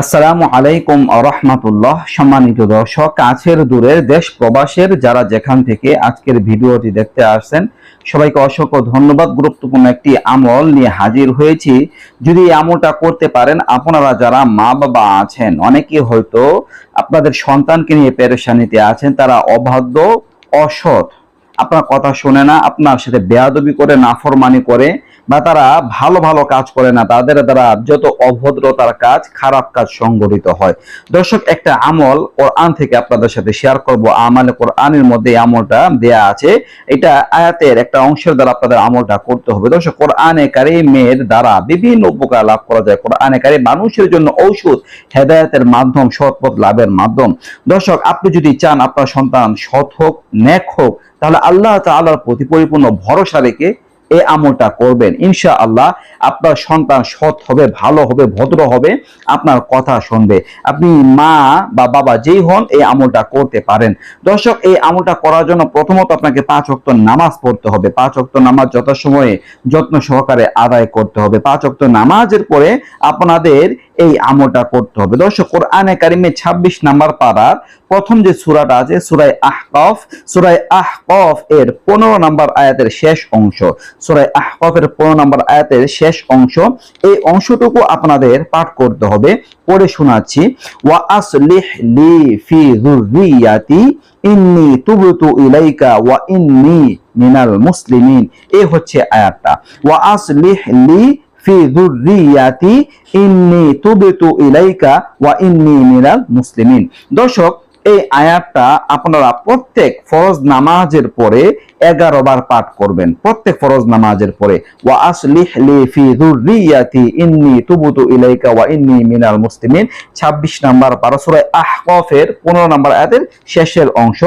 আসসালামু আলাইকুম রহমাতুল্লাহ। সম্মানিত দর্শক, কাছের দূরের দেশ প্রবাসের যারা যেখান থেকে আজকের ভিডিওটি দেখতে আসছেন, সবাইকে অসংখ্য ধন্যবাদ। গুরুত্বপূর্ণ একটি আমল নিয়ে হাজির হয়েছি। যদি এই আমলটা করতে পারেন, আপনারা যারা মা বাবা আছেন অনেকে হয়তো আপনাদের সন্তানকে নিয়ে পেরেশানিতে আছেন, তারা অবাধ্য, অসৎ। আপনার কথা শোনে না, আপনার সাথে বেয়াদবি করে, নাফরমানি করে বা তারা ভালো ভালো কাজ করে না, তাদের দ্বারা যত অভদ্রতার কাজ, খারাপ কাজ সংগঠিত হয়। দর্শক, একটা আমল কোরআন থেকে আপনাদের সাথে শেয়ার করব। আমালে কোরআনের মধ্যে আমলটা দেয়া আছে। এটা আয়াতের একটা অংশের দ্বারা আপনাদের আমলটা করতে হবে। দর্শক, কোরআনে কারিমের দ্বারা বিভিন্ন উপকার লাভ করা যায়। কোরআনে কারিম মানুষের জন্য ঔষধ, হেদায়েতের মাধ্যম সৎপথ লাভের মাধ্যম। দর্শক, আপনি যদি চান আপনার সন্তান সৎ হোক ন্যাক হোক, তাহলে আল্লাহ তাআলার প্রতি পরিপূর্ণ ভরসা রেখে এই আমলটা করবেন ইনশা আল্লাহ আপনার সন্তান সৎ হবে, ভালো হবে, ভদ্র হবে, আপনার কথা শুনবে। আপনি মা বা বাবা যেই হন, এই আমলটা করতে পারেন। দর্শক, এই আমলটা করার জন্য প্রথমত আপনাকে পাঁচ অক্ত নামাজ পড়তে হবে। পাঁচ অক্ত নামাজ যথাসময়ে যত্ন সহকারে আদায় করতে হবে। পাঁচ অক্ত নামাজের পরে আপনাদের এই আমলটা করতে হবে। দর্শক, কোরআনে কারিমে ২৬ নাম্বার পাড়ার প্রথম যে সুরাটা আছে, সূরায়ে আহকাফ সূরায়ে আহকাফ এর 15 নাম্বার আয়াতের শেষ অংশ। সূরায়ে আহকাফ এর 15 নাম্বার আয়াতের শেষ অংশ। এই অংশটুকু আপনাদের পাঠ করতে হবে, পড়ে শোনাচ্ছি। ওয়া লি ফি ইন্নী তুবতু ইলাইকা ওয়া ইন্নী মিনাল মুসলিমিন। এই হচ্ছে আয়াতটা। ওয়া আসলিহ লি ফি যুররিয়াতি, ইন্নী তুবিতু ইলাইকা ওয়া ইন্নী মিনাল মুসলিমিন। দর্শক এই আয়াতটা আপনারা প্রত্যেক ফরজ নামাজের পরে এগারো বার পাঠ করবেন, প্রত্যেক ফরজ নামাজের পরে। ওয়া আসলিহ লি ফি যুররিয়াতি, ইন্নী তুবতু ইলাইকা ওয়া ইন্নী মিনাল মুসলিমিন। 26 নাম্বার পারা সূরা আহকাফের 15 নাম্বার আয়াতের শেষের অংশ।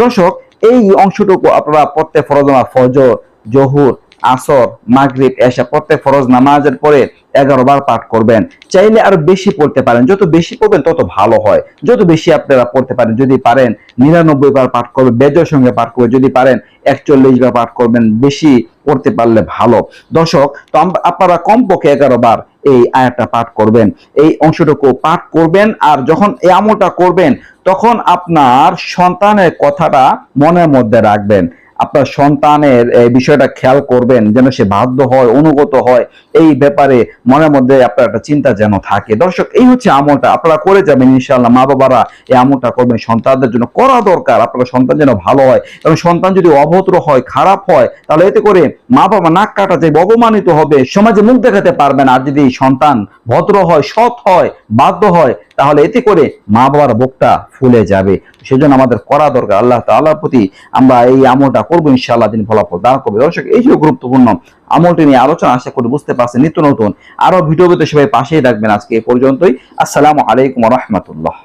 দর্শক, এই অংশটুকু আপনারা প্রত্যেক ফরজ নামাজ, ফজর, জহুর আসর, মাগরিব এসা প্রত্যেক ফরজ নামাজের পরে এগারো বার পাঠ করবেন। চাইলে আরও বেশি পড়তে পারেন। যত বেশি পড়বেন, তত ভালো হয়। যত বেশি আপনারা পড়তে পারেন, যদি পারেন নিরানব্বই বার পাঠ করবেন, বেজর সঙ্গে পাঠ করবেন, যদি পারেন একচল্লিশ বার পাঠ করবেন, বেশি পড়তে পারলে ভালো। দর্শক, তো আপনারা কমপক্ষে এগারো বার এই আয়াতটা পাঠ করবেন। এই অংশটুকু পাঠ করবেন আর যখন এই আমলটা করবেন, তখন আপনার সন্তানের কথাটা মনের মধ্যে রাখবেন। আপনার সন্তানের, এই বিষয়টা খেয়াল করবেন যেন সে বাধ্য হয়, অনুগত হয়। এই ব্যাপারে মনের মধ্যে আপনার একটা চিন্তা যেন থাকে। দর্শক, এই হচ্ছে আমলটা। আপনারা করে যাবেন ইনশাআল্লাহ। মা বাবারা এই আমলটা করবেন। সন্তানদের জন্য করা দরকার। আপনার সন্তান যেন ভালো হয় কারণ সন্তান যদি অভদ্র হয়, খারাপ হয়, তাহলে এতে করে মা বাবা নাক কাটা যাবে অপমানিত হবে। সমাজে মুখ দেখাতে পারবেন আর যদি সন্তান ভদ্র হয়, সৎ হয়, বাধ্য হয়, তাহলে এতে করে মা বাবার বুকটা ফুলে যাবে। সেজন্য আমাদের করা দরকার। আল্লাহ তাআলার প্রতি আমরা এই আমলটা করব ইনশাআল্লাহ তিনি ফলাফল দান করবে। দর্শক, এই যে গুরুত্বপূর্ণ আমলটি নিয়ে আলোচনা। আশা করি বুঝতে পারছেন, নিত্য নতুন আরও ভিডিও পেতে সবাই পাশেই রাখবেন আজকে এ পর্যন্তই। আসসালাম আলাইকুম রহমতুল্লাহ।